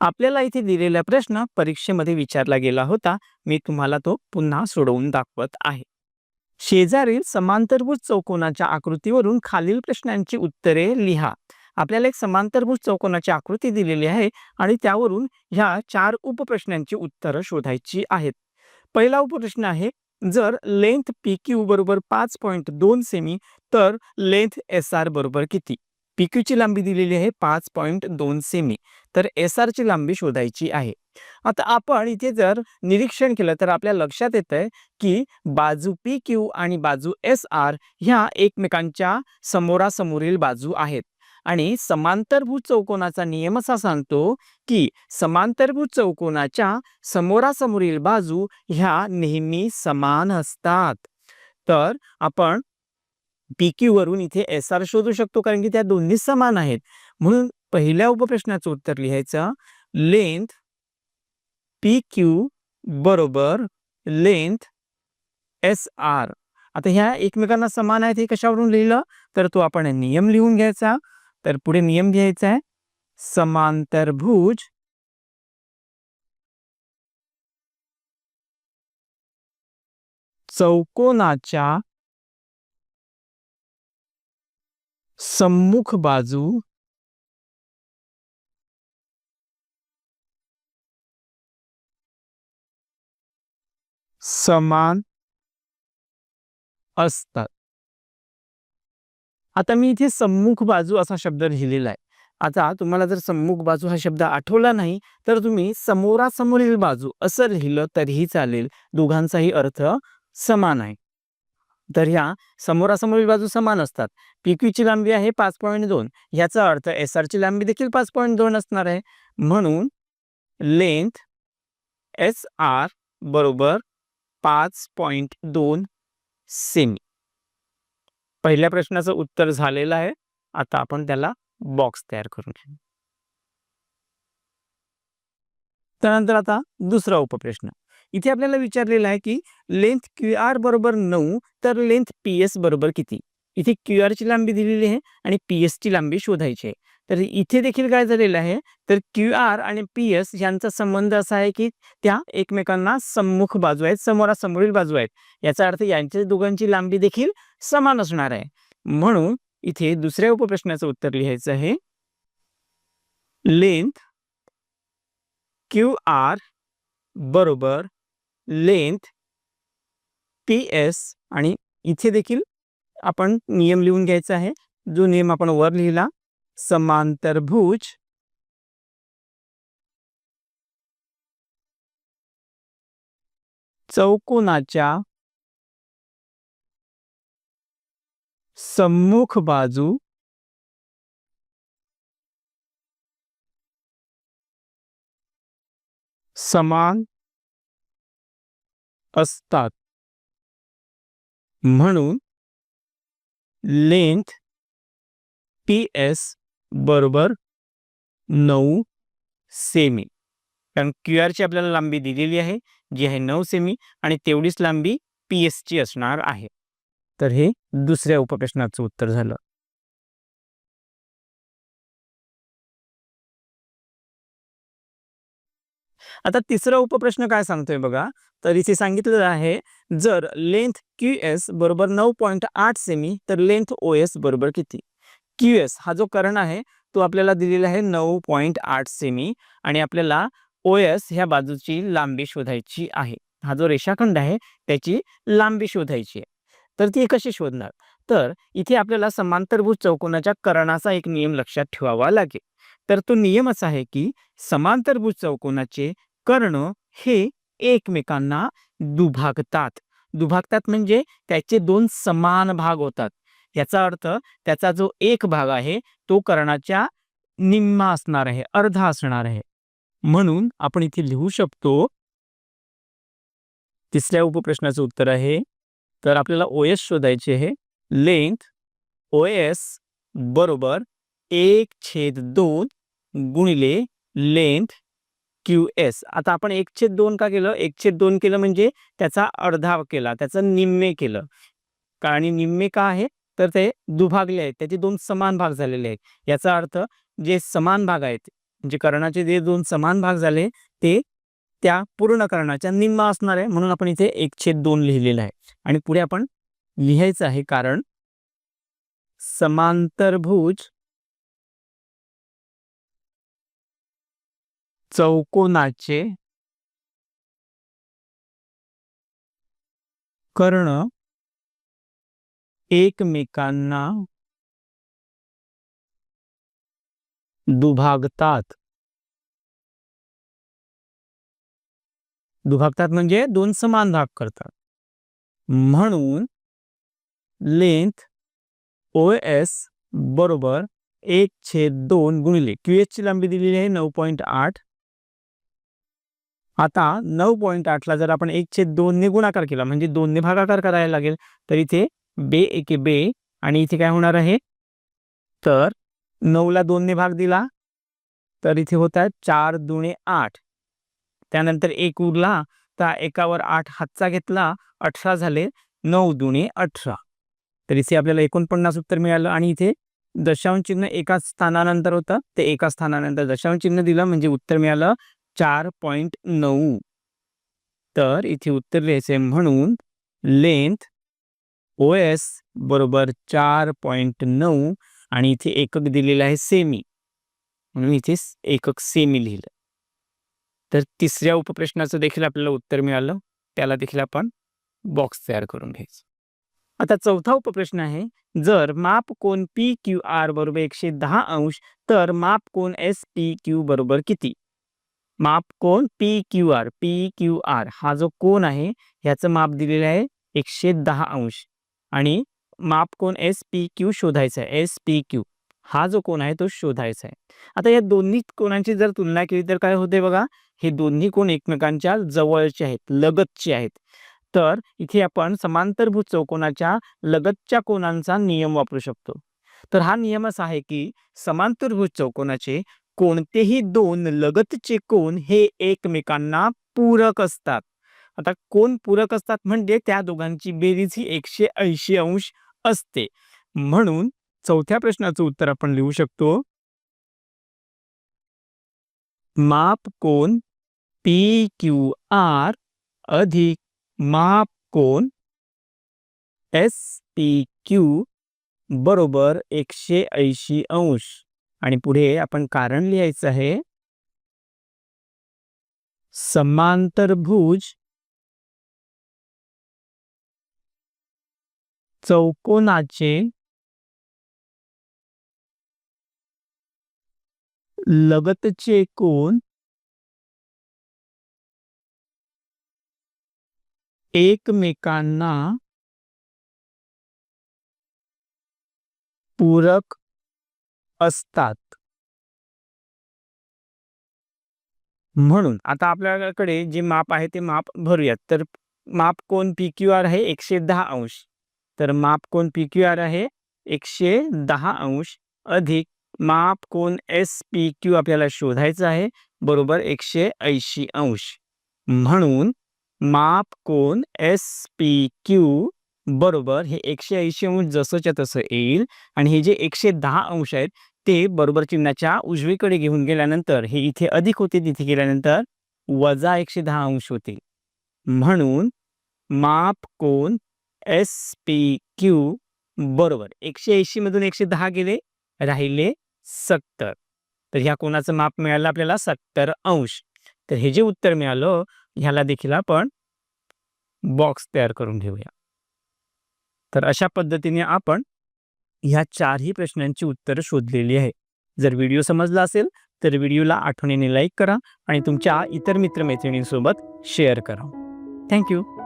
आपल्याला इथे दिलेला प्रश्न परीक्षेमध्ये विचारला गेला होता. मी तुम्हाला तो पुन्हा सोडवून दाखवत आहे. शेजारील समांतरभुज चौकोनाच्या आकृतीवरून खालील प्रश्नांची उत्तरे लिहा. आपल्याला एक समांतरभुज चौकोनाची आकृती दिलेली आहे आणि त्यावरून ह्या चार उपप्रश्नांची उत्तरं शोधायची आहेत. पहिला उपप्रश्न आहे जर लेंथ पी क्यू बरोबर पाच पॉईंट दोन सेमी तर लेंथ एस आर बरोबर किती? पीक्यूची लांबी दिलेली आहे पाच पॉईंट दोन सेमी. तर एस ची लांबी शोधायची आहे. आता आपण इथे जर निरीक्षण केलं तर आपल्या लक्षात येत आहे की बाजू पी क्यू आणि बाजू एस आर ह्या एकमेकांच्या समोरासमोरील बाजू आहेत. आणि समांतरभूत चौकोनाचा नियम असा सांगतो की समांतरभूत चौकोनाच्या समोरासमोरील बाजू ह्या नेहमी समान असतात. तर आपण पी क्यू वरून इथे एस आर शोधू शकतो कारण की त्या दोन्ही समान आहेत. म्हणून पहिल्या उपप्रश्नाचं उत्तर लिहायचं लेंथ पी क्यू बरोबर लेंथ एस आर. आता ह्या एकमेकांना समान आहेत हे कशावरून लिहिलं? तर तो आपण नियम लिहून घ्यायचा. तर पुढे नियम घ्यायचा आहे. समांतरभुज चौकोनाच्या सम्मुख बाजू समान असतात. आता मी इथे सम्मुख बाजू असा शब्द लिहिलेला आहे. आता तुम्हाला जर सम्मुख बाजू हा शब्द आठवला नाही तर तुम्ही समोरासमोरील बाजू असं लिहिलं तरीही चालेल. दोघांचाही अर्थ समान आहे. तर ह्या समोरासमोरील बाजू समान असतात. पी लांबी आहे पाच पॉईंट दोन. ह्याचा अर्थ एस ची लांबी देखील पाच पॉईंट दोन असणार आहे. म्हणून लेंथ एस आर बरोबर पाच पॉईंट दोन सेमी. पहिल्या प्रश्नाचं उत्तर झालेलं आहे. आता आपण त्याला बॉक्स तयार करून घेऊ. त्यानंतर आता दुसरा उपप्रश्न. इथे आपल्याला विचारलेलं आहे की लेंथ क्यू आर बरोबर नऊ तर लेंथ पी एस बरोबर किती? इथे क्यू आरची लांबी दिलेली आहे आणि पी एसची लांबी शोधायची आहे. तर इथे देखील काय झालेलं आहे? तर क्यू आर आणि पी एस यांचा संबंध असा आहे की त्या एकमेकांना सम्मुख बाजू आहेत समोरासमोरील बाजू आहेत. याचा अर्थ यांच्या दोघांची लांबी देखील समान असणार आहे. म्हणून इथे दुसऱ्या उपप्रश्नाचं उत्तर लिहायचं आहे. लेंथ क्यू आर बरोबर लेंथ पी एस आणि इथे देखील आपण नियम लिहून घ्यायचा आहे. जो नियम आपण वर लिहिला समांतरभुज चौकोनाच्या सम्मुख बाजू समान असतात. म्हणून लेंथ पी एस बरोबर नऊ सेमी कारण क्यू आरची आपल्याला लांबी दिलेली आहे जी आहे नऊ सेमी आणि तेवढीच लांबी पी ची असणार आहे. तर हे दुसऱ्या उपप्रश्नाचं उत्तर झालं. आता तिसरा उपप्रश्न काय सांगतोय बघा? तर इथे सांगितलेलं आहे जर लेंथ क्यू एस बरोबर नऊ पॉईंट आठ सेमी तर लेंथ ओ एस बरोबर किती? क्यू एस हा जो कर्ण आहे तो आपल्याला दिलेला आहे नऊ पॉईंट आठ सेमी आणि आपल्याला ओ एस ह्या बाजूची लांबी शोधायची आहे. हा जो रेषाखंड आहे त्याची लांबी शोधायची आहे. तर ती कशी शोधणार? तर इथे आपल्याला समांतरभूत चौकोनाच्या कर्णाचा एक नियम लक्षात ठेवावा लागेल. तर तो नियम असा आहे की समांतरभूत चौकोनाचे कर्ण हे एकमेकांना दुभागतात. दुभागतात म्हणजे त्याचे दोन समान भाग होतात. याचा अर्थ त्याचा जो एक भाग आहे तो कर्णाच्या निम्मा असणार आहे अर्धा असणार आहे. म्हणून आपण इथे लिहू शकतो तिसऱ्या उपप्रश्नाचं उत्तर आहे तर आपल्याला ओ एस शोधायचे आहे. लेंथ ओ एस बरोबर एक छेद दोन गुणिले लेंथ क्यू एस आता आपण एकशे दोन का केलं? एकशे दोन केलं म्हणजे त्याचा अर्धा केला त्याचं निम्मे केलं. कारण आणि निम्मे का आहे? तर ते दुभागले आहेत. त्याचे दोन समान भाग झालेले आहेत. याचा अर्थ जे समान भाग आहेत म्हणजे कर्णाचे जे दोन समान भाग झाले ते त्या पूर्ण कर्णाच्या निम्मा असणार आहे. म्हणून आपण इथे एकशे दोन लिहिलेलं आहे. आणि पुढे आपण लिहायचं आहे कारण समांतरभुज चौकोनाचे कर्ण एकमेकांना दुभागतात. दुभागतात म्हणजे दोन समान भाग करतात. म्हणून लेंथ ओ एस बरोबर एक छेद दोन गुणिले क्यू एस ची लांबी दिलेली आहे नऊ पॉईंट आठ. आता नऊ पॉईंट आठला जर आपण एक छेद दोनने गुणाकार केला म्हणजे दोनने भागाकार करायला लागेल तर इथे बे एके बे आणि इथे काय होणार आहे? तर नऊला दोनने भाग दिला तर इथे होत आहे चार दुणे आठ. त्यानंतर एक उरला तर एकावर आठ हातचा घेतला अठरा झाले नऊ दुणे अठरा. तर इथे आपल्याला एकोणपन्नास उत्तर मिळालं आणि इथे दशांश चिन्ह एका स्थानानंतर होतं. ते एका स्थानानंतर दशांश चिन्ह दिलं म्हणजे उत्तर मिळालं चार पॉईंट नऊ. तर इथे उत्तर लिहायचे म्हणून लेंथ ओ एस बरोबर चार पॉईंट नऊ आणि इथे एकक दिलेलं आहे सेमी. म्हणून इथे एकक सेमी लिहिलं तर तिसऱ्या उपप्रश्नाचं देखील आपल्याला उत्तर मिळालं. त्याला देखील आपण बॉक्स तयार करून घ्यायचं. आता चौथा उपप्रश्न आहे जर माप कोण पी क्यू आर बरोबर एकशे दहा अंश तर माप कोण एस पी क्यू बरोबर किती? माप कोण? P Q R. P Q R. हा जो कोण आहे ह्याचं माप दिलेलं आहे एकशे दहा अंश. आणि माप कोण? एस पी क्यू शोधायचा आहे. S P Q. हा जो कोण आहे तो शोधायचा आहे. आता या दोन्ही कोणांची जर तुलना केली तर काय होते बघा हे दोन्ही कोण एकमेकांच्या जवळचे आहेत लगतचे आहेत. तर इथे आपण समांतरभूत चौकोनाच्या लगतच्या कोणांचा नियम वापरू शकतो. तर हा नियम असा आहे की समांतरभूत चौकोनाचे कोणतेही दोन लगतचे कोण हे एकमेकांना पूरक असतात. आता कोण पूरक असतात म्हणजे त्या दोघांची बेरीज ही एकशे ऐंशी अंश असते. म्हणून चौथ्या प्रश्नाचं उत्तर आपण लिहू शकतो. माप कोण पी क्यू आर अधिक माप कोण एस पी क्यू बरोबर एकशे ऐंशी अंश. आणि पुढे आपण कारण लिहायचं आहे. समांतरभुज चौकोनाचे लगतचे कोण एकमेकांना पूरक असतात. म्हणून आता आपल्याकडे जे माप आहे ते माप भरूयात. तर माप कोण पी क्यू आर आहे? एकशे दहा अंश. तर माप कोण पी क्यू आर आहे? एकशे दहा अंश अधिक माप कोण एस पी क्यू आपल्याला शोधायचं आहे? बरोबर एकशे ऐंशी अंश. म्हणून माप कोण एस पी क्यू बरोबर हे एकशे ऐंशी अंश जसंच्या तसं येईल आणि हे जे एकशे दहा अंश आहेत ते बरोबर चिन्हाच्या उजवीकडे घेऊन गेल्यानंतर हे इथे अधिक होते तिथे गेल्यानंतर वजा एकशे दहा अंश होते म्हणून माप कोण एस पी क्यू बरोबर एकशे ऐंशी मधून एकशे दहा गेले राहिले सत्तर. तर ह्या कोणाचं माप मिळालं आपल्याला सत्तर अंश. तर हे जे उत्तर मिळालं ह्याला देखील आपण बॉक्स तयार करून घेऊया. तर अशा पद्धतीने आपण ह्या चारही प्रश्नांची उत्तरं शोधलेली आहे. जर व्हिडिओ समजला असेल तर व्हिडिओला आठवणीने लाईक करा आणि तुमच्या इतर मित्रमैत्रिणींसोबत शेअर करा. थँक्यू.